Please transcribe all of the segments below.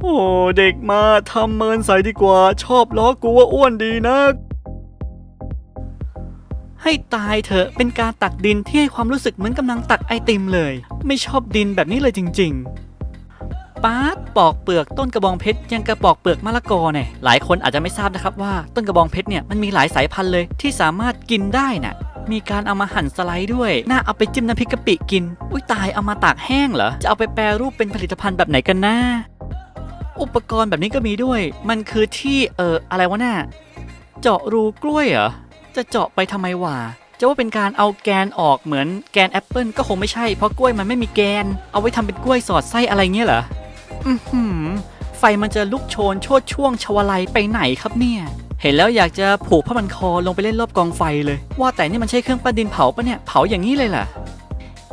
โอ้เด็กมาทำเมินใส่ดีกว่า ชอบล้อกูว่าอ้วนดีนัก ให้ตายเถอะเป็นการตักดินที่ให้ความรู้สึกเหมือนกำลังตักไอติมเลย ไม่ชอบดินแบบนี้เลยจริง ๆป๊าดปอกเปลือกต้นกระบองเพชรยังกระปอกเปลือกมะละกอเนี่ยหลายคนอาจจะไม่ทราบนะครับว่าต้นกระบองเพชรเนี่ยมันมีหลายสายพันธุ์เลยที่สามารถกินได้น่ะมีการเอามาหั่นสไลด์ด้วย น่าเอาไปจิ้มน้ำพริกกะปิกิน อุ้ยตายเอามาตากแห้งเหรอ จะเอาไปแปรรูปเป็นผลิตภัณฑ์แบบไหนกันนะ อุปกรณ์แบบนี้ก็มีด้วย มันคือที่เอออะไรวะน่ะเจาะรูกล้วยเหรอ จะเจาะไปทำไมวะจะว่าเป็นการเอาแกนออกเหมือนแกนแอปเปิลก็คงไม่ใช่ เพราะกล้วยมันไม่มีแกน เอาไว้ทำเป็นกล้วยสอดไส้อะไรเงี้ยเหรอ อือหือ ไฟมันจะลุกโชนโชดช่วงชวาลัยไปไหนครับเนี่ย เห็นแล้วอยากจะผูกผ้าพันคอลงไปเล่นรอบกองไฟเลย ว่าแต่นี่มันใช่เครื่องปั้นดินเผาปะเนี่ย เผาอย่างนี้เลยล่ะ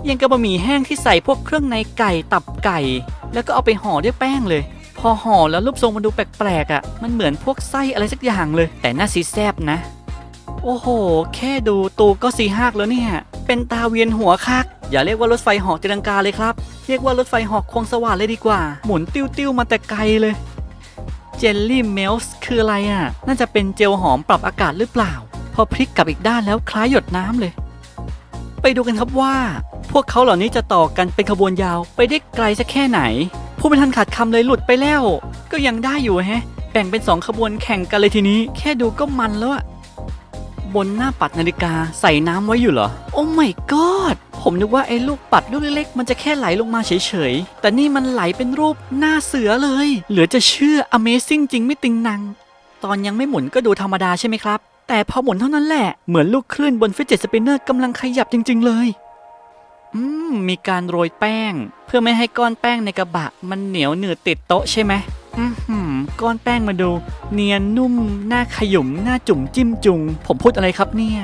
ยังกระบะหมี่แห้งที่ใส่พวกเครื่องในไก่ตับไก่ แล้วก็เอาไปห่อด้วยแป้งเลย อห่อแล้วรูปทรงมันดูแปลกๆอะ่ะ มันเหมือนพวกไส้อะไรสักอย่างเลย แต่น่าซีแซบนะ โอ้โห แค่ดูตูก็ซีฮากแล้วเนี่ย เป็นตาเวียนหัวคัก อย่าเรียกว่ารถไฟหอกตีลังกาเลยครับ เรียกว่ารถไฟหอกควงสว่านเลยดีกว่า หมุนติ้วๆมาแต่ไกลเลย เจลลี่เมลส์คืออะไรอะ น่าจะเป็นเจลหอมปรับอากาศหรือเปล่า พอพลิกกลับอีกด้านแล้วคล้ายหยดน้ำเลย ไปดูกันครับว่า พวกเขาเหล่านี้จะต่อกันเป็นขบวนยาวไปได้ไกลสักแค่ไหน ผู้ไม่ทันขาดคำเลยหลุดไปแล้ว ก็ยังได้อยู่แฮะ แบ่งเป็นสองขบวนแข่งกันเลยทีนี้ แค่ดูก็มันแล้วอะบนหน้าปัดนาฬิกาใส่น้ำไว้อยู่เหรอ โอ้ my god ผมนึกว่าไอ้ลูกปัดลูกเล็กๆ มันจะแค่ไหลลงมาเฉยๆ แต่นี่มันไหลเป็นรูปหน้าเสือเลย เหลือจะเชื่อ Amazing จริงไม่ติงนัง ตอนยังไม่หมุนก็ดูธรรมดาใช่ไหมครับ แต่พอหมุนเท่านั้นแหละ เหมือนลูกคลื่นบนฟิตเจ็ตสปินเนอร์กำลังขยับจริง ๆ เลย อืม มีการโรยแป้ง เพื่อไม่ให้ก้อนแป้งในกระบะ มันเหนียวหนืดติดโต๊ะใช่ไหมอือหือก้อนแป้งมาดู เนียนนุ่ม หน้าขยุมหน้าจุ่มจิ้มจุง ผมพูดอะไรครับเนี่ย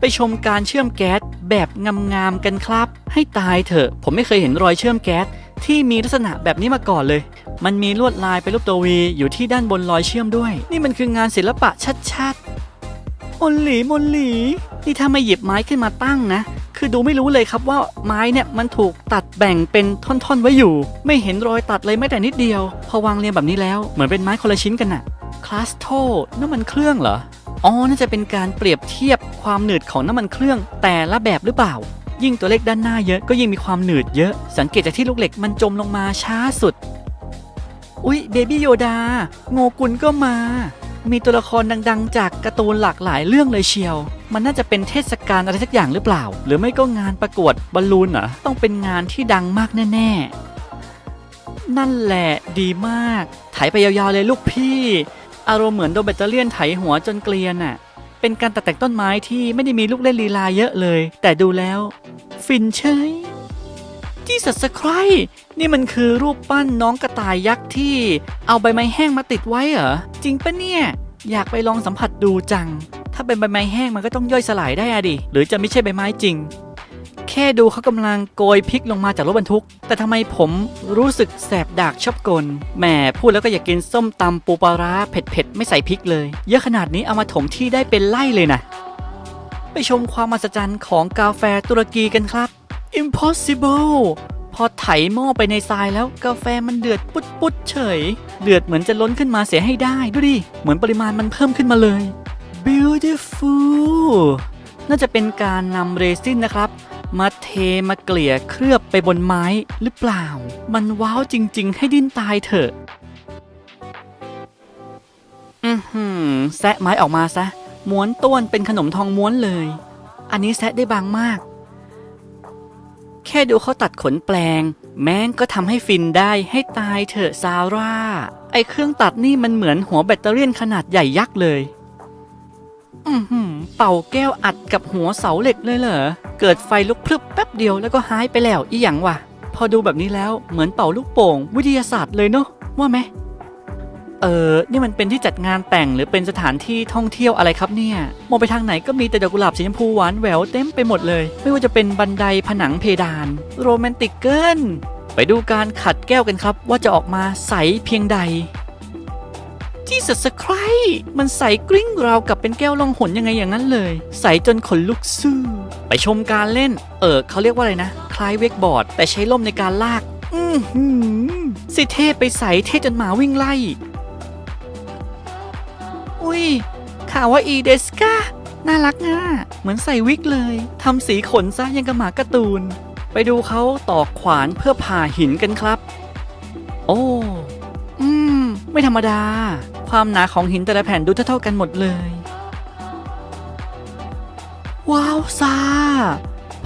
ไปชมการเชื่อมแก๊สแบบงามๆกันครับ ให้ตายเถอะ ผมไม่เคยเห็นรอยเชื่อมแก๊สที่มีลักษณะแบบนี้มาก่อนเลย มันมีลวดลายเป็นรูปตัววีอยู่ที่ด้านบนรอยเชื่อมด้วย นี่มันคืองานศิลปะชัดๆ มนหลีมนหลีนี่ถ้าไม่หยิบไม้ขึ้นมาตั้งนะ คือดูไม่รู้เลยครับว่าไม้เนี่ยมันถูกตัดแบ่งเป็นท่อนๆไว้อยู่ ไม่เห็นรอยตัดเลยแม้แต่นิดเดียว พอวางเรียงแบบนี้แล้วเหมือนเป็นไม้คนละชิ้นกันน่ะคลาสโทน้ำมันเครื่องเหรออ๋อน่าจะเป็นการเปรียบเทียบความหนืดของน้ำมันเครื่องแต่ละแบบหรือเปล่า ยิ่งตัวเลขด้านหน้าเยอะก็ยิ่งมีความหนืดเยอะ สังเกตจากที่ลูกเหล็กมันจมลงมาช้าสุด อุ๊ยเบบี้โยดาโงกุลก็มา มีตัวละครดังๆ จากการ์ตูนหลากหลายเรื่องเลยเชียว มันน่าจะเป็นเทศกาลอะไรสักอย่างหรือเปล่า หรือไม่ก็งานประกวดบอลลูนเหรอต้องเป็นงานที่ดังมากแน่ๆ นั่นแหละดีมากไถไปยาวๆเลยลูกพี่ อารมณ์เหมือนโดนแบตเตอเลี่ยนไถหัวจนเกลียนอะเป็นการตัดแต่งต้นไม้ที่ไม่ได้มีลูกเล่นลีลาเยอะเลย แต่ดูแล้ว ฟินเชย ที่สัสใครนี่มันคือรูปปั้นน้องกระต่ายยักษ์ที่เอาใบไม้แห้งมาติดไว้เหรอ จริงปะเนี่ย อยากไปลองสัมผัสดูจัง ถ้าเป็นใบไม้แห้งมันก็ต้องย่อยสลายได้อะดิ หรือจะไม่ใช่ใบไม้จริง แค่ดูเขากำลังโกยพริกลงมาจากรถบรรทุก แต่ทำไมผมรู้สึกแสบดากชอบกลแหมพูดแล้วก็อยากกินส้มตำปูปลาร้าเผ็ดๆไม่ใส่พริกเลย เยอะขนาดนี้เอามาถมที่ได้เป็นไล่เลยนะไปชมความมหัศจรรย์ของกาแฟตุรกีกันครับ impossible พอไถหม้อไปในทรายแล้วกาแฟมันเดือดปุดปุดเฉย เดือดเหมือนจะล้นขึ้นมาเสียให้ได้ดูดิ เหมือนปริมาณมันเพิ่มขึ้นมาเลย beautiful น่าจะเป็นการนำเรซินนะครับ มาเทมาเกลี่ยเคลือบไปบนไม้หรือเปล่า มันว้าวจริง ๆ ให้ดิ้นตายเถอะอือหือแซะไม้ออกมาซะม้วนต้วนเป็นขนมทองม้วนเลย อันนี้แซะได้บางมาก แค่ดูเขาตัดขนแปลง แม่งก็ทำให้ฟินได้ให้ตายเถอะซาร่า ไอเครื่องตัดนี่มันเหมือนหัวแบตเตอรี่ขนาดใหญ่ยักษ์เลย อือหือเป่าแก้วอัดกับหัวเสาเหล็กเลยเหรอ เกิดไฟลุกพรึบแป๊บเดียวแล้วก็หายไปแล้วอีหยังวะ พอดูแบบนี้แล้วเหมือนเป่าลูกโป่ง วิทยาศาสตร์เลยเนาะว่าไหม เออนี่มันเป็นที่จัดงานแต่งหรือเป็นสถานที่ท่องเที่ยวอะไรครับเนี่ย มองไปทางไหนก็มีแต่ดอกกุหลาบสีชมพูหวานแหววเต็มไปหมดเลย ไม่ว่าจะเป็นบันไดผนังเพดาน โรแมนติกเกิน ไปดูการขัดแก้วกันครับ ว่าจะออกมาใสเพียงใด ที่สัสครมันใสกริ้งราวกับเป็นแก้วลองหนยังไงอย่างนั้นเลย ใสจนขนลุกสู้ไปชมการเล่น เออเขาเรียกว่าอะไรนะ คล้ายเวกบอร์ด แต่ใช้ล่มในการลาก อือหือสิเท่ไปใสเท่จนหมาวิ่งไล่ อุ้ยข่าวว่าอีเดสกาน่ารักอะเหมือนใส่วิกเลยทำสีขนซะยังกับหมาการ์ตูน ไปดูเขาตอกขวานเพื่อผ่าหินกันครับ โอ้อืม ไม่ธรรมดา ความหนาของหินแต่ละแผ่นดูเท่าๆกันหมดเลย ว้าวซา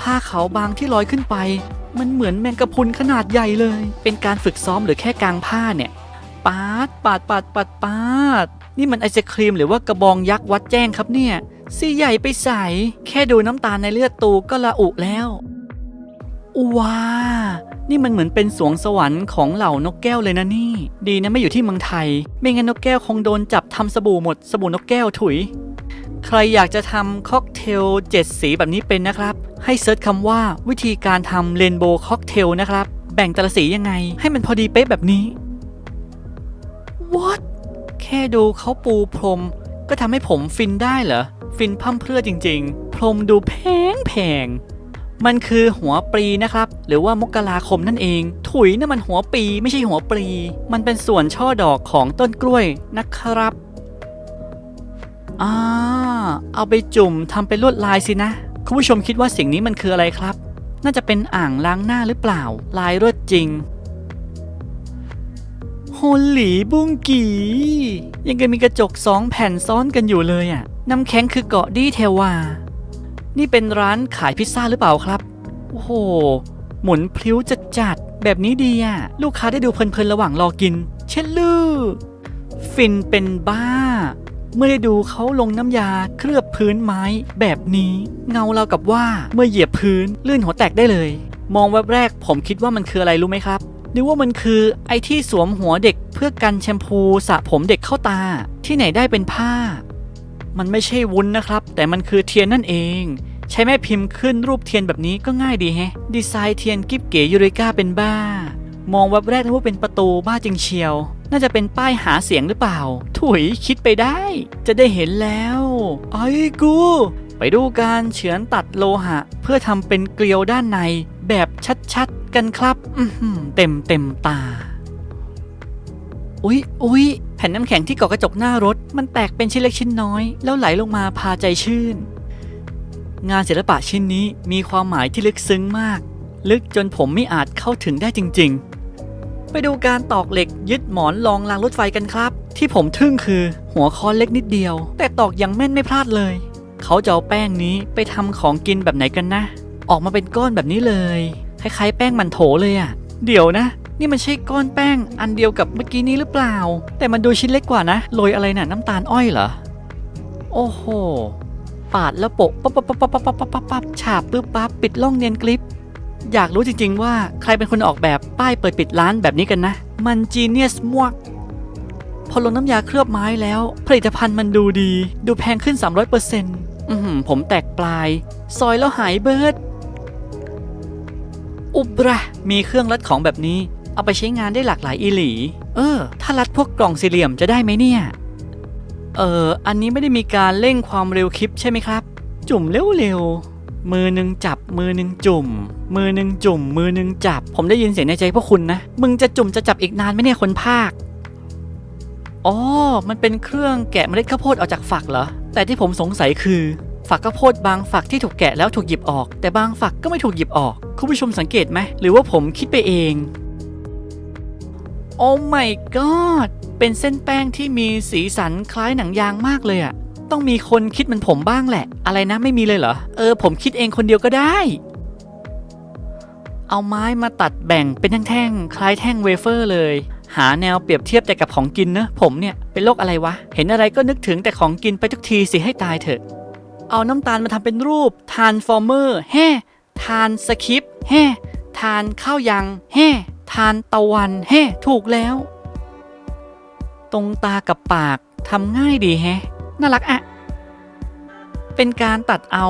ผ้าขาวบางที่ลอยขึ้นไป มันเหมือนแมงกะพรุนขนาดใหญ่เลย เป็นการฝึกซ้อมหรือแค่กางผ้าเนี่ย ปาดปาดปาดปาดปาดนี่มันไอศครีมหรือว่ากระบองยักษ์วัดแจ้งครับเนี่ยสีใหญ่ไปใส่แค่ดูน้ำตาลในเลือดตูก็ละอุแล้วว้า นี่มันเหมือนเป็นสวงสวรรค์ของเหล่านกแก้วเลยนะนี่ ดีนะไม่อยู่ที่เมืองไทย ไม่งั้นนกแก้วคงโดนจับทำสบู่หมดสบู่นกแก้วถุย ใครอยากจะทำค็อกเทลเจ็ดสีแบบนี้เป็นนะครับ ให้เซิร์ชคำว่าวิธีการทำเรนโบว์ค็อกเทลนะครับ แบ่งแต่ละสียังไง ให้มันพอดีเป๊ะแบบนี้ What แค่ดูเขาปูพรม ก็ทำให้ผมฟินได้เหรอ ฟินพร่ำเพรื่อจริง ๆ พรมดูแพงแพงมันคือหัวปลีนะครับ หรือว่ามกราคมนั่นเอง ถุยนั่นมันหัวปีไม่ใช่หัวปลีมันเป็นส่วนช่อดอกของต้นกล้วยนะครับอ่าเอาไปจุ่มทำเป็นลวดลายสินะ คุณผู้ชมคิดว่าสิ่งนี้มันคืออะไรครับ น่าจะเป็นอ่างล้างหน้าหรือเปล่า ลายรวดจริง ฮลหลีบุ้งกียังก็มีกระจกสองแผ่นซ้อนกันอยู่เลยอะ น้ำแข็งคือเกาะดีเทวา นี่เป็นร้านขายพิซซ่าหรือเปล่าครับ โอ้โห หมุนพลิ้วจัดจัดแบบนี้ดีอะ ลูกค้าได้ดูเพลินๆระหว่างรอกิน เช่นลือฟินเป็นบ้า เมื่อได้ดูเขาลงน้ำยาเคลือบพื้นไม้แบบนี้ เงาเรากับว่าเมื่อเหยียบพื้นลื่นหัวแตกได้เลย มองแวบแรกผมคิดว่ามันคืออะไรรู้ไหมครับ นึกว่ามันคือไอ้ที่สวมหัวเด็กเพื่อกันแชมพูสระผมเด็กเข้าตาที่ไหนได้เป็นผ้า มันไม่ใช่วุ้นนะครับ แต่มันคือเทียนนั่นเอง ใช้แม่พิมพ์ขึ้นรูปเทียนแบบนี้ก็ง่ายดีแฮะ ดีไซน์เทียนกิบเก๋ยูริก้าเป็นบ้า มองแวบแรกนึกว่าเป็นประตูบ้าจริงเชียว น่าจะเป็นป้ายหาเสียงหรือเปล่า ถุยคิดไปได้ จะได้เห็นแล้วไอ้กูไปดูการเฉือนตัดโลหะ เพื่อทำเป็นเกลียวด้านในแบบชัดๆ กันครับอืเต็มเต็มตา อุ๊ยอุ๊ยแผ่นน้ำแข็งที่เกาะกระจกหน้ารถ มันแตกเป็นชิ้นเล็กชิ้นน้อย แล้วไหลลงมาพาใจชื่น งานศิลปะชิ้นนี้มีความหมายที่ลึกซึ้งมาก ลึกจนผมไม่อาจเข้าถึงได้จริง ๆไปดูการตอกเหล็กยึดหมอนรองรางรถไฟกันครับ ที่ผมทึ่งคือหัวค้อนเล็กนิดเดียว แต่ตอกอย่างแม่นไม่พลาดเลย เขาจะเอาแป้งนี้ไปทำของกินแบบไหนกันนะ ออกมาเป็นก้อนแบบนี้เลย คล้ายๆ แป้งมันโถเลยอะเดี๋ยวนะ นี่มันใช่ก้อนแป้งอันเดียวกับเมื่อกี้นี้หรือเปล่า แต่มันดูชิ้นเล็กกว่านะโรยอะไรน่ะน้ำตาลอ้อยเหรอ โอ้โห ปาดแล้วโปะปั๊บปั๊บปั๊บปั๊บปั๊บปั๊บปั๊บปั๊บฉาบปึ๊บปั๊บปิดล่องเนียนกลิป อยากรู้จริง ๆ ว่าใครเป็นคนออกแบบป้ายเปิดปิดร้านแบบนี้กันนะ มันจีเนียสมวกพอลงน้ำยาเคลือบไม้แล้ว ผลิตภัณฑ์มันดูดี ดูแพงขึ้น 300%อือหือผมแตกปลาย ซอยแล้วหายเบิด อุบระมีเครื่องรัดของแบบนี้ เอาไปใช้งานได้หลากหลายอีหลี เออ ถ้ารัดพวกกล่องสี่เหลี่ยมจะได้ไหมเนี่ย เออ อันนี้ไม่ได้มีการเร่งความเร็วคลิปใช่ไหมครับ จุ่มเร็วๆ มือหนึ่งจับ มือหนึ่งจุ่ม มือหนึ่งจุ่ม มือหนึ่งจับ ผมได้ยินเสียงในใจพวกคุณนะ มึงจะจุ่มจะจับอีกนานไหมเนี่ยคนภาค อ๋อ มันเป็นเครื่องแกะเมล็ดข้าวโพดออกจากฝักเหรอ แต่ที่ผมสงสัยคือ ฝักข้าวโพดบางฝักที่ถูกแกะแล้วถูกหยิบออก แต่บางฝักก็ไม่ถูกหยิบออก คุณผู้ชมสังเกตไหม หรือว่าผมคิดไปเอง โอ้ my god เป็นเส้นแป้งที่มีสีสันคล้ายหนังยางมากเลยอะต้องมีคนคิดเหมันผมบ้างแหละ อะไรนะไม่มีเลยเหรอ เออ ผมคิดเองคนเดียวก็ได้ เอาไม้มาตัดแบ่งเป็นแท่งๆคล้ายแท่งเวเฟอร์เลยหาแนวเปรียบเทียบแต่กับของกินนะผมเนี่ยเป็นโรคอะไรวะ เห็นอะไรก็นึกถึงแต่ของกินไปทุกทีสิให้ตายเถอะ เอาน้ำตาลมาทำเป็นรูปทานฟอร์เมอร์แฮ่ทานสคริปแฮ่ทานข้าวยังแฮ่ทานตะวันแฮ่ถูกแล้ว ตรงตากับปากทำง่ายดีแฮะน่ารักอะเป็นการตัดเอา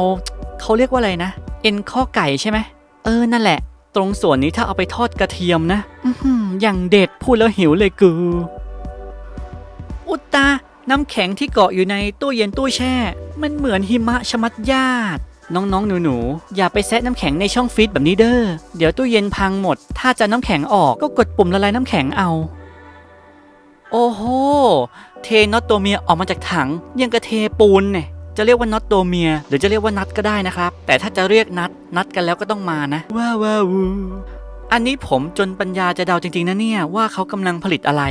เขาเรียกว่าอะไรนะ เอ็นข้อไก่ใช่ไหมเออนั่นแหละ ตรงส่วนนี้ถ้าเอาไปทอดกระเทียมนะ อือหืออย่างเด็ดพูดแล้วหิวเลยกู อุตตา น้ำแข็งที่เกาะอยู่ในตู้เย็นตู้แช่ มันเหมือนหิมะชะมัดญาติน้องๆ หนูๆ อย่าไปแซะน้ำแข็งในช่องฟรีซแบบนี้เด้อ เดี๋ยวตู้เย็นพังหมด ถ้าจะน้ำแข็งออกก็กดปุ่มละลายน้ำแข็งเอา โอ้โห เทน็อตตัวเมียออกมาจากถัง ยังกระเทปูนเนี่ย จะเรียกว่าน็อตตัวเมีย หรือจะเรียกว่านัดก็ได้นะครับ แต่ถ้าจะเรียกนัด นัดกันแล้วก็ต้องมานะ ว้าวว้าวอันนี้ผมจนปัญญาจะเดาจริงๆนะเนี่ยว่าเขากำลังผลิตอะไร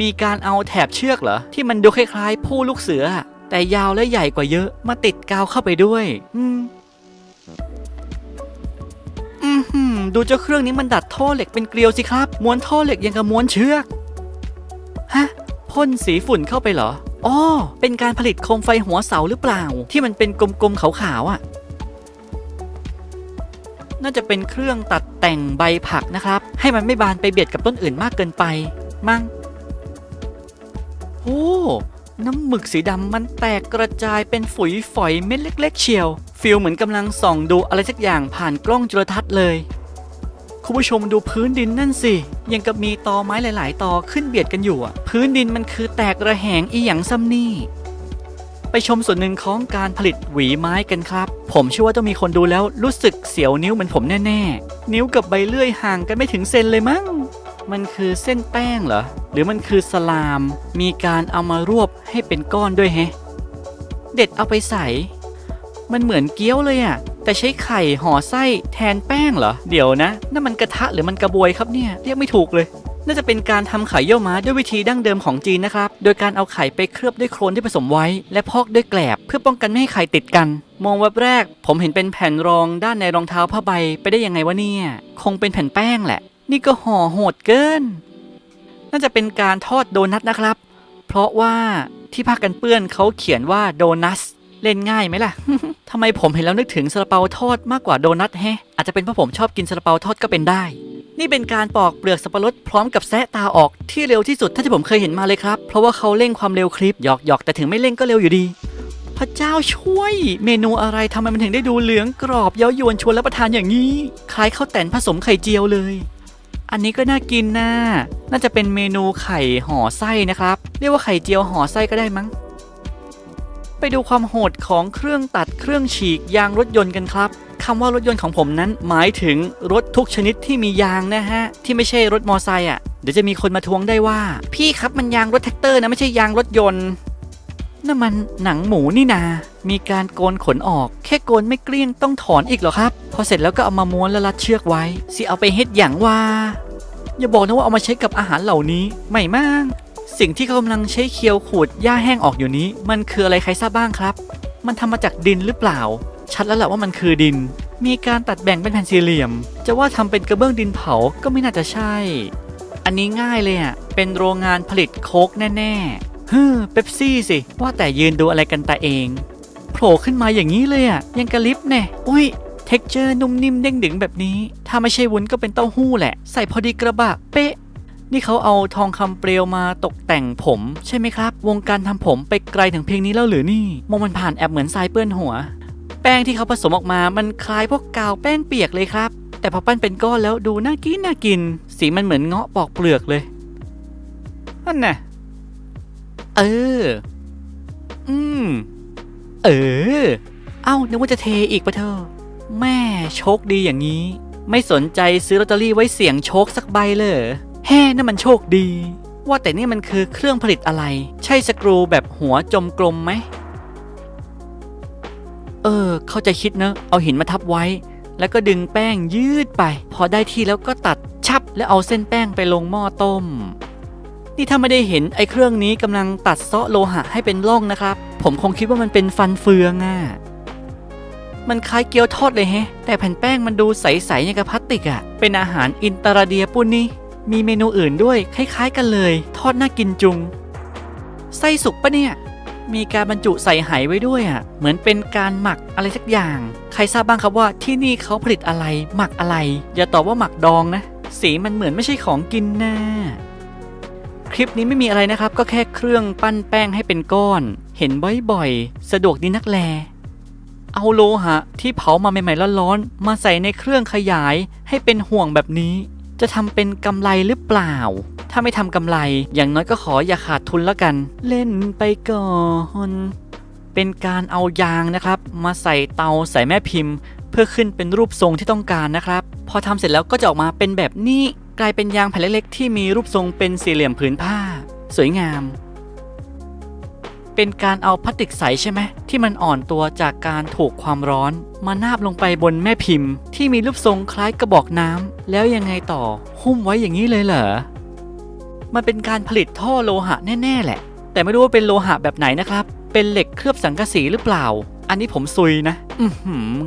มีการเอาแถบเชือกเหรอ ที่มันดูคล้ายๆ ผู้ลูกเสือ แต่ยาวและใหญ่กว่าเยอะมาติดกาวเข้าไปด้วย อืมอือหือดูเจ้าเครื่องนี้มันดัดท่อเหล็กเป็นเกลียวสิครับ ม้วนท่อเหล็กยังกับม้วนเชือกฮะพ่นสีฝุ่นเข้าไปเหรออ๋อเป็นการผลิตโคมไฟหัวเสาหรือเปล่า ที่มันเป็นกลมๆขาวๆอะ่ะ น่าจะเป็นเครื่องตัดแต่งใบผักนะครับ ให้มันไม่บานไปเบียดกับต้นอื่นมากเกินไป มั้ง โอ้ น้ำหมึกสีดำมันแตกกระจายเป็นฝุยฝอยเม็ดเล็ก ๆ เชียวฟีลเหมือนกำลังส่องดูอะไรสักอย่างผ่านกล้องจุลทรรศน์เลย คุณผู้ชมดูพื้นดินนั่นสิ ยังกับมีตอไม้หลาย ๆ ตอขึ้นเบียดกันอยู่อะพื้นดินมันคือแตกระแหงอีหยังซ้ำนี่ไปชมส่วนหนึ่งของการผลิตหวีไม้กันครับ ผมเชื่อว่าต้องมีคนดูแล้วรู้สึกเสียวนิ้วเหมือนผมแน่ ๆ นิ้วกับใบเลื่อยห่างกันไม่ถึงเซนเลยมั้ง มันคือเส้นแป้งเหรอ หรือมันคือสลาม มีการเอามารวบให้เป็นก้อนด้วยแฮะ เด็ดเอาไปใส่ มันเหมือนเกี๊ยวเลยอะแต่ใช้ไข่ห่อไส้แทนแป้งเหรอ เดี๋ยวนะ นั่นมันกระทะหรือมันกระบวยครับเนี่ย เรียกไม่ถูกเลย น่าจะเป็นการทำไข่เยี่ยวม้าด้วยวิธีดั้งเดิมของจีนนะครับ โดยการเอาไข่ไปเคลือบด้วยโคลนที่ผสมไว้ และพอกด้วยแกลบ เพื่อป้องกันไม่ให้ไข่ติดกัน มองแวบแรก ผมเห็นเป็นแผ่นรองด้านในรองเท้าผ้าใบไปได้ยังไงวะเนี่ย คงเป็นแผ่นแป้งแหละ นี่ก็ห่อโหดเกิน น่าจะเป็นการทอดโดนัทนะครับ เพราะว่าที่ผ้ากันเปื้อนเขาเขียนว่าโดนัทเล่นง่ายไหมล่ะ ทำไมผมเห็นแล้วนึกถึงซาลาเปาทอดมากกว่าโดนัทแฮะ อาจจะเป็นเพราะผมชอบกินซาลาเปาทอดก็เป็นได้ นี่เป็นการปอกเปลือกสับปะรดพร้อมกับแซะตาออกที่เร็วที่สุดเท่าที่ผมเคยเห็นมาเลยครับ เพราะว่าเขาเร่งความเร็วคลิปหยอกหยอกแต่ถึงไม่เร่งก็เร็วอยู่ดี พระเจ้าช่วย เมนูอะไรทำไมมันถึงได้ดูเหลืองกรอบเย้ายวนชวนรับประทานอย่างนี้ คล้ายข้าวแตนผสมไข่เจียวเลย อันนี้ก็น่ากินนะน่าจะเป็นเมนูไข่ห่อไส้นะครับ เรียกว่าไข่เจียวห่อไส้ก็ได้มั้ง ไปดูความโหดของเครื่องตัดเครื่องฉีกยางรถยนต์กันครับคำว่ารถยนต์ของผมนั้นหมายถึงรถทุกชนิดที่มียางนะฮะ ที่ไม่ใช่รถมอไซค์อะเดี๋ยวจะมีคนมาทวงได้ว่า พี่ครับมันยางรถแท็กเตอร์นะไม่ใช่ยางรถยนต์ นั่นมันหนังหมูนี่นา มีการโกนขนออก แค่โกนไม่เกลี้ยงต้องถอนอีกเหรอครับ พอเสร็จแล้วก็เอามาม้วนแล้วรัดเชือกไว้ สิเอาไปเฮ็ดอย่างว่า อย่าบอกนะว่าเอามาใช้กับอาหารเหล่านี้ ไม่มาก สิ่งที่เขากำลังใช้เคียวขูดหญ้าแห้งออกอยู่นี้ มันคืออะไรใครทราบบ้างครับ มันทำมาจากดินหรือเปล่า ชัดแล้วแหละว่ามันคือดิน มีการตัดแบ่งเป็นแผ่นสี่เหลี่ยม จะว่าทำเป็นกระเบื้องดินเผาก็ไม่น่าจะใช่ อันนี้ง่ายเลยอะ เป็นโรงงานผลิตโคกแน่ ๆ ฮ้อเป๊ปซี่สิ ว่าแต่ยืนดูอะไรกันตาเองโผล่ขึ้นมาอย่างนี้เลยอะยังกระลิฟแน่อุ้ยเท็กเจอร์นุ่มนิ่มเด้งดึงแบบนี้ ถ้าไม่ใช่วุ้นก็เป็นเต้าหู้แหละ ใส่พอดีกระบะเป๊ะ นี่เขาเอาทองคำเปลวมาตกแต่งผมใช่ไหมครับ วงการทำผมไปไกลถึงเพียงนี้แล้วหรือนี่มองมันผ่านแอบเหมือนทรายเปื้อนหัว แป้งที่เขาผสมออกมามันคล้ายพวกกาวแป้งเปียกเลยครับ แต่พอปั้นเป็นก้อนแล้วดูน่ากินน่ากิน สีมันเหมือนเงาะปอกเปลือกเลยนั่นน่ะ เออ อืม เออ เอ้านึกว่าจะเทอีกปะเธอ แม่โชคดีอย่างนี้ ไม่สนใจซื้อลอตเตอรี่ไว้เสี่ยงโชคสักใบเลย แฮ่นั่นมันโชคดี ว่าแต่นี่มันคือเครื่องผลิตอะไร ใช่สกรูแบบหัวจมกลมไหม เออ เข้าใจคิดเนอะ เอาหินมาทับไว้ แล้วก็ดึงแป้งยืดไป พอได้ที่แล้วก็ตัดชับแล้วเอาเส้นแป้งไปลงหม้อต้ม นี่ถ้าไม่ได้เห็นไอ้เครื่องนี้กำลังตัดเซาะโลหะให้เป็นร่องนะครับ ผมคงคิดว่ามันเป็นฟันเฟืองอะ่ะมันคล้ายเกี๊ยวทอดเลยแฮะ แต่แผ่นแป้งมันดูใสๆอย่างกับพลาสติกอะ่ะ เป็นอาหารอินตราเดียปุ่นนี่ มีเมนูอื่นด้วยคล้ายๆ กันเลย ทอดน่ากินจุง ไส้สุกปะเนี่ย มีการบรรจุใส่ไหไว้ด้วยอะ เหมือนเป็นการหมักอะไรสักอย่าง ใครทราบบ้างครับว่าที่นี่เขาผลิตอะไร หมักอะไร อย่าตอบว่าหมักดองนะ สีมันเหมือนไม่ใช่ของกินนะ คลิปนี้ไม่มีอะไรนะครับ ก็แค่เครื่องปั้นแป้งให้เป็นก้อน เห็นบ่อยๆ สะดวกดีนักแล เอาโลหะที่เผามาใหม่ๆร้อนๆมาใส่ในเครื่องขยายให้เป็นห่วงแบบนี้ จะทำเป็นกำไรหรือเปล่า ถ้าไม่ทำกำไรอย่างน้อยก็ขออย่าขาดทุนแล้วกัน เล่นไปก่อนเป็นการเอายางนะครับ มาใส่เตาใส่แม่พิมพ์ เพื่อขึ้นเป็นรูปทรงที่ต้องการนะครับ พอทำเสร็จแล้วก็จะออกมาเป็นแบบนี้ กลายเป็นยางแผ่นเล็กๆ ที่มีรูปทรงเป็นสี่เหลี่ยมผืนผ้า สวยงาม เป็นการเอาพลาสติกใสใช่ไหมที่มันอ่อนตัวจากการถูกความร้อน มานาบลงไปบนแม่พิมพ์ ที่มีรูปทรงคล้ายกระบอกน้ำแล้วยังไงต่อหุ้มไว้อย่างนี้เลยเหรอมันเป็นการผลิตท่อโลหะแน่ ๆ แหละ แต่ไม่รู้ว่าเป็นโลหะแบบไหนนะครับ เป็นเหล็กเคลือบสังกะสีหรือเปล่า อันนี้ผมซุยนะ อื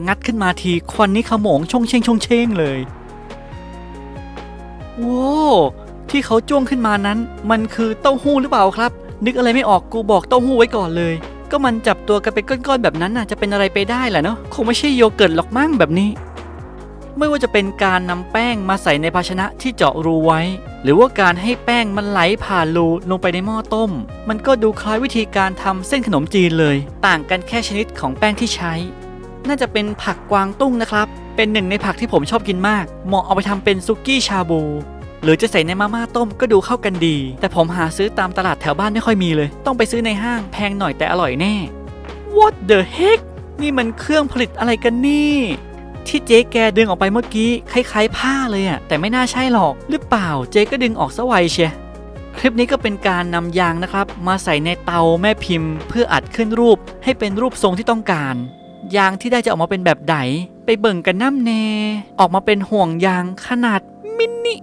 งัดขึ้นมาทีควันนี้ขโมงชงเชงชงเชงเลย โว้วที่เขาจ้วงขึ้นมานั้น มันคือเต้าหู้หรือเปล่าครับ นึกอะไรไม่ออกกูบอกเต้าหู้ไว้ก่อนเลย ก็มันจับตัวกันเป็นก้อนๆแบบนั้นน่ะจะเป็นอะไรไปได้แหละเนาะคงไม่ใช่โยเกิร์ตหรอกมั้งแบบนี้ ไม่ว่าจะเป็นการนำแป้งมาใส่ในภาชนะที่เจาะรูไว้ หรือว่าการให้แป้งมันไหลผ่านรูลงไปในหม้อต้ม มันก็ดูคล้ายวิธีการทำเส้นขนมจีนเลย ต่างกันแค่ชนิดของแป้งที่ใช้ น่าจะเป็นผักกวางตุ้งนะครับ เป็นหนึ่งในผักที่ผมชอบกินมาก เหมาะเอาไปทำเป็นซุกี้ชาบู หรือจะใส่ในมาม่าต้มก็ดูเข้ากันดี แต่ผมหาซื้อตามตลาดแถวบ้านไม่ค่อยมีเลย ต้องไปซื้อในห้างแพงหน่อยแต่อร่อยแน่ What the heck นี่มันเครื่องผลิตอะไรกันนี่ ที่เจ๊แกดึงออกไปเมื่อกี้คล้ายๆ ผ้าเลยอะแต่ไม่น่าใช่หรอกหรือเปล่าเจ๊ก็ดึงออกซะไวเชียคลิปนี้ก็เป็นการนำยางนะครับ มาใส่ในเตาแม่พิมพ์ เพื่ออัดขึ้นรูปให้เป็นรูปทรงที่ต้องการ ยางที่ได้จะออกมาเป็นแบบไหนไปเบิ่งกันน้ำแน่ออกมาเป็นห่วงยางขนาดมินิ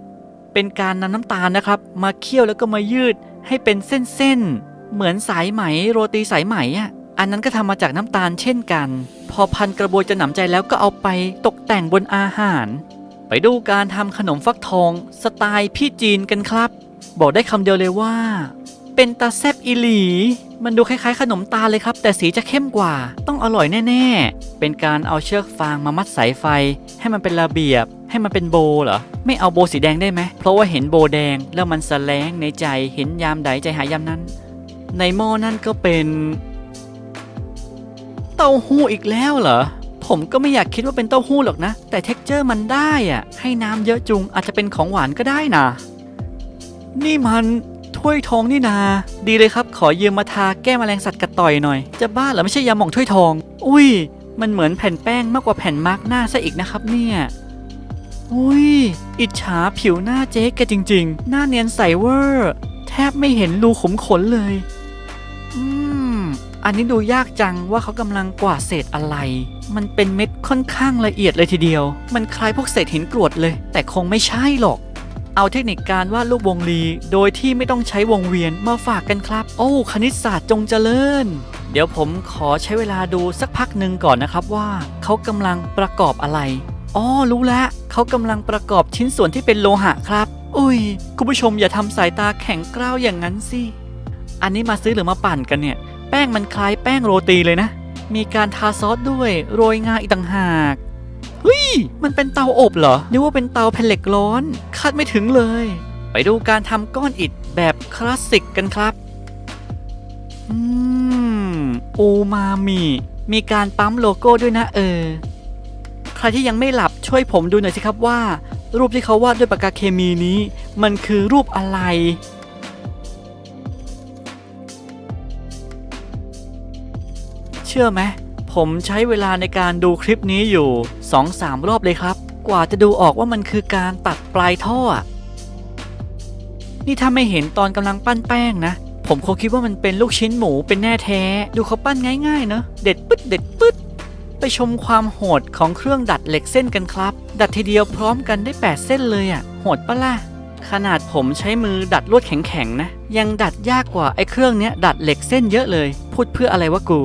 เป็นการนำน้ำตาลนะครับ มาเคี่ยวแล้วก็มายืดให้เป็นเส้นๆเหมือนสายไหมโรตีสายไหมอะอันนั้นก็ทำมาจากน้ำตาลเช่นกัน พอพันกระบวยจะหนำใจแล้วก็เอาไปตกแต่งบนอาหาร ไปดูการทำขนมฟักทองสไตล์พี่จีนกันครับ บอกได้คำเดียวเลยว่า เป็นตาแซบอีหลี มันดูคล้ายๆ ขนมตาเลยครับ แต่สีจะเข้มกว่า ต้องอร่อยแน่ๆ เป็นการเอาเชือกฟางมามัดสายไฟ ให้มันเป็นระเบียบ ให้มันเป็นโบเหรอ ไม่เอาโบสีแดงได้ไหม เพราะว่าเห็นโบแดงแล้วมันแสลงในใจ เห็นยามใดใจหายามนั้น ในหม้อนั่นก็เป็น เต้าหู้อีกแล้วเหรอผมก็ไม่อยากคิดว่าเป็นเต้าหู้หรอกนะ แต่เท็กเจอร์มันได้อะให้น้ำเยอะจุงอาจจะเป็นของหวานก็ได้นะ นี่มัน ถ้วยทองนี่นา ดีเลยครับ ขอยืมมาทาแก้แมลงสัตว์กัดต่อยหน่อย จะบ้าเหรอไม่ใช่ยาหม่องถ้วยทอง อุ้ย มันเหมือนแผ่นแป้งมากกว่าแผ่นมาร์กหน้าซะอีกนะครับเนี่ย อุ้ย อิจฉาผิวหน้าเจ๊แกจริง ๆ หน้าเนียนใสเวอร์ แทบไม่เห็นรูขุมขนเลย อืม อันนี้ดูยากจังว่าเขากำลังกวาดเศษอะไร มันเป็นเม็ดค่อนข้างละเอียดเลยทีเดียว มันคล้ายพวกเศษหินกรวดเลย แต่คงไม่ใช่หรอก เอาเทคนิคการวาดรูปวงรี โดยที่ไม่ต้องใช้วงเวียนมาฝากกันครับ โอ้ คณิตศาสตร์จงเจริญ เดี๋ยวผมขอใช้เวลาดูสักพักหนึ่งก่อนนะครับว่าเขากำลังประกอบอะไรอ๋อรู้แล้วเขากำลังประกอบชิ้นส่วนที่เป็นโลหะครับ อุ้ย คุณผู้ชมอย่าทำสายตาแข็งกร้าวอย่างนั้นสิ อันนี้มาซื้อหรือมาปั่นกันเนี่ย แป้งมันคล้ายแป้งโรตีเลยนะ มีการทาซอสด้วย โรยงาอีกต่างหาก เฮ้ย มันเป็นเตาอบเหรอ นึกว่าเป็นเตาแผ่นเหล็กร้อน คาดไม่ถึงเลย ไปดูการทำก้อนอิฐแบบคลาสสิกกันครับ อืมอูมามิ มีการปั๊มโลโก้ด้วยนะเออ ใครที่ยังไม่หลับช่วยผมดูหน่อยสิครับว่า รูปที่เขาวาดด้วยปากกาเคมีนี้ มันคือรูปอะไรเชื่อไหมผมใช้เวลาในการดูคลิปนี้อยู่ 2-3 รอบเลยครับ กว่าจะดูออกว่ามันคือการตัดปลายท่อ นี่ถ้าไม่เห็นตอนกำลังปั้นแป้งนะ ผมคงคิดว่ามันเป็นลูกชิ้นหมูเป็นแน่แท้ ดูเขาปั้นง่ายๆเนอะเด็ดปึ๊ดเด็ดปึ๊ดไปชมความโหดของเครื่องดัดเหล็กเส้นกันครับ ดัดทีเดียวพร้อมกันได้ 8 เส้นเลยอะ่ะ โหดปะล่ะ ขนาดผมใช้มือดัดลวดแข็งๆนะ ยังดัดยากกว่าไอ้เครื่องเนี้ยดัดเหล็กเส้นเยอะเลย พูดเพื่ออะไรวะกู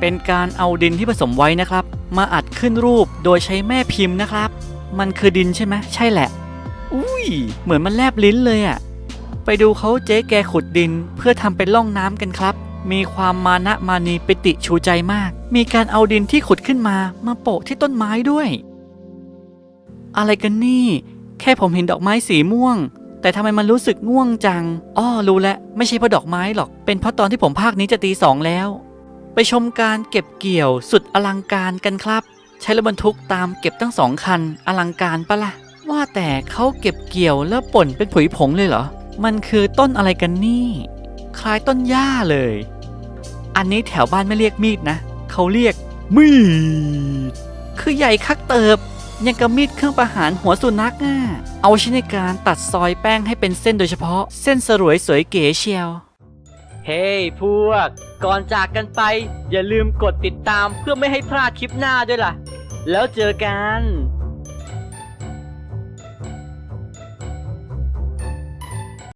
เป็นการเอาดินที่ผสมไว้นะครับ มาอัดขึ้นรูปโดยใช้แม่พิมพ์นะครับ มันคือดินใช่ไหมใช่แหละ อุ้ย เหมือนมันแลบลิ้นเลยอะ่ะ ไปดูเขาเจ๊แกขุดดินเพื่อทำเป็นร่องน้ำกันครับ มีความมานะมานีปิติชูใจมาก มีการเอาดินที่ขุดขึ้นมามาโปะที่ต้นไม้ด้วย อะไรกันนี่ แค่ผมเห็นดอกไม้สีม่วง แต่ทำไมมันรู้สึกง่วงจัง อ้อรู้แล้วไม่ใช่เพราะดอกไม้หรอก เป็นเพราะตอนที่ผมภาคนี้จะตีสองแล้ว ไปชมการเก็บเกี่ยวสุดอลังการกันครับ ใช้รถบรรทุกตามเก็บทั้งสองคันอลังการปะละ่ะ ว่าแต่เขาเก็บเกี่ยวแล้วป่นเป็นผุยผงเลยเหรอ มันคือต้นอะไรกันนี่ คล้ายต้นหญ้าเลย อันนี้แถวบ้านไม่เรียกมีดนะ เขาเรียกมีด คือใหญ่คักเติบ ยังกับมีดเครื่องประหารหัวสุนัขอะเอาใช้ในการตัดซอยแป้งให้เป็นเส้นโดยเฉพาะ เส้นสรวยสวยเก๋เชียว เฮ้ hey, พวก ก่อนจากกันไปอย่าลืมกดติดตามเพื่อไม่ให้พลาดคลิปหน้าด้วยล่ะ แล้วเจอกัน